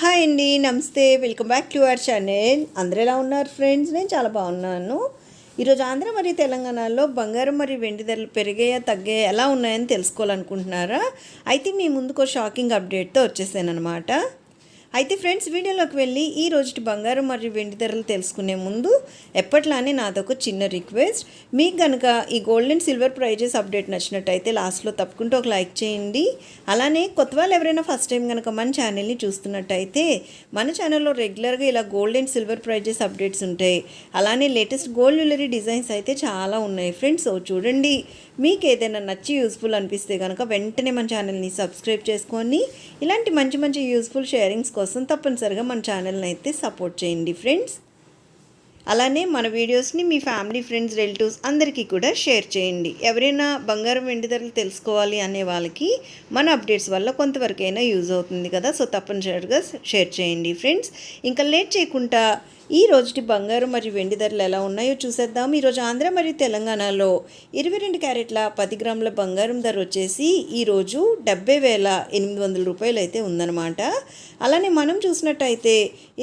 Hi అండి నమస్తే. Welcome back to our channel. అందరూ ఎలా ఉన్నారు ఫ్రెండ్స్? నేను చాలా బాగున్నాను. ఈరోజు ఆంధ్ర మరియు తెలంగాణలో బంగారం మరియు వెండి ధరలు పెరిగాయా తగ్గాయా ఎలా ఉన్నాయని తెలుసుకోవాలనుకుంటున్నారా? అయితే మీ ముందుకు షాకింగ్ అప్డేట్తో వచ్చేసాను అనమాట అయితే ఫ్రెండ్స్ వీడియోలోకి వెళ్ళి ఈ రోజు బంగారం మరియు వెండి ధరలు తెలుసుకునే ముందు ఎప్పట్లానే నాదొక చిన్న రిక్వెస్ట్. మీకు కనుక ఈ gold and silver prizes update నచ్చినట్టయితే లాస్ట్లో తప్పకుండా ఒక లైక్ చేయండి. అలానే కొత్త వాళ్ళు ఎవరైనా ఫస్ట్ టైం కనుక మన ఛానల్ని చూస్తున్నట్టయితే మన ఛానల్లో రెగ్యులర్గా ఇలా gold and silver prizes updates ఉంటాయి అలానే లేటెస్ట్ గోల్డ్ జ్యువెలరీ డిజైన్స్ అయితే చాలా ఉన్నాయి ఫ్రెండ్స్. సో చూడండి మీకు ఏదైనా నచ్చి యూస్ఫుల్ అనిపిస్తే కనుక వెంటనే మన ఛానల్ని సబ్స్క్రైబ్ చేసుకొని ఇలాంటి మంచి మంచి యూస్ఫుల్ షేరింగ్స్ కోసం తప్పనిసరిగా మన ఛానల్ని అయితే సపోర్ట్ చేయండి ఫ్రెండ్స్ అలానే మన వీడియోస్ని మీ ఫ్యామిలీ ఫ్రెండ్స్ రిలేటివ్స్ అందరికీ కూడా షేర్ చేయండి. ఎవరైనా బంగారం వెండి ధరలు తెలుసుకోవాలి అనే వాళ్ళకి మన అప్డేట్స్ వల్ల కొంతవరకైనా యూజ్ అవుతుంది కదా. సో తప్పనిసరిగా షేర్ చేయండి ఫ్రెండ్స్. ఇంకా లేట్ చేయకుండా ఈ రోజుటి బంగారం మరియు వెండి ధరలు ఎలా ఉన్నాయో చూసేద్దాం. ఈరోజు ఆంధ్ర మరియు తెలంగాణలో ఇరవై రెండు క్యారెట్ల పది గ్రాముల బంగారం ధర వచ్చేసి ఈరోజు డెబ్బై వేల ఎనిమిది వందల రూపాయలు అయితే ఉందన్నమాట. అలానే మనం చూసినట్టయితే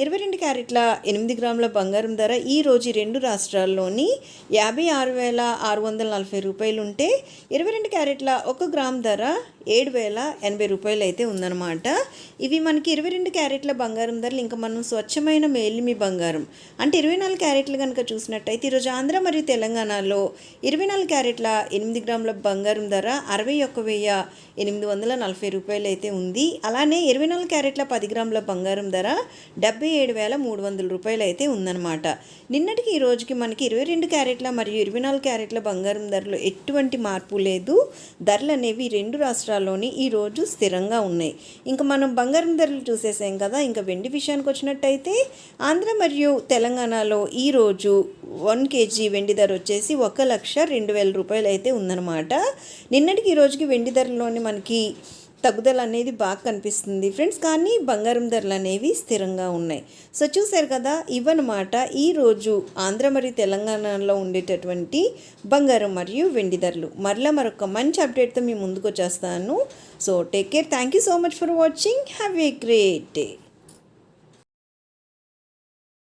ఇరవై రెండు క్యారెట్ల ఎనిమిది గ్రాముల బంగారం ధర ఈ ఈరోజు రెండు రాష్ట్రాల్లోని యాభై ఆరు వేల ఆరు వందల నలభై రూపాయలు ఉంటే ఇరవై రెండు క్యారెట్ల ఒక గ్రామ్ ధర ఏడు వేల ఎనభై రూపాయలు అయితే ఉందన్నమాట. ఇవి మనకి ఇరవై రెండు క్యారెట్ల బంగారం ధరలు. ఇంకా మనం స్వచ్ఛమైన మేలిమి బంగారం. అంటే ఇరవై నాలుగు క్యారెట్లు కనుక చూసినట్టయితే ఈరోజు ఆంధ్ర మరియు తెలంగాణలో ఇరవై నాలుగు క్యారెట్ల ఎనిమిది గ్రాముల బంగారం ధర అరవై ఒక్క వెయ్యి ఎనిమిది వందల నలభై రూపాయలు అయితే ఉంది. అలానే ఇరవై నాలుగు క్యారెట్ల పది గ్రాముల బంగారం ధర డెబ్బై ఏడు వేల మూడు వందల రూపాయలు అయితే ఉందన్నమాట. నిన్నటికి ఈ రోజుకి మనకి ఇరవై రెండు క్యారెట్ల మరియు ఇరవై నాలుగు క్యారెట్ల బంగారం ధరలో ఎటువంటి మార్పు లేదు. ధరలు అనేవి రెండు రాష్ట్రాలు రాష్ట్రాల్లోని ఈరోజు స్థిరంగా ఉన్నాయి. ఇంకా మనం బంగారం ధరలు చూసేసాం కదా ఇంకా వెండి విషయానికి వచ్చినట్టయితే ఆంధ్ర మరియు తెలంగాణలో ఈరోజు వన్ కేజీ వెండి ధర వచ్చేసి ఒక లక్ష రెండు వేల రూపాయలు అయితే ఉందన్నమాట. నిన్నటికి ఈ రోజుకి వెండి ధరలోని మనకి తగ్గుదల అనేది బాగా కనిపిస్తుంది ఫ్రెండ్స్. కానీ బంగారం ధరలు అనేవి స్థిరంగా ఉన్నాయి. సో చూశారు కదా ఇవన్నమాట ఈరోజు ఆంధ్ర మరియు తెలంగాణలో ఉండేటటువంటి బంగారం మరియు వెండి ధరలు. మరలా మరొక మంచి అప్డేట్తో మీ ముందుకు వచ్చేస్తాను. So take care. Thank you so much for watching. Have a great day.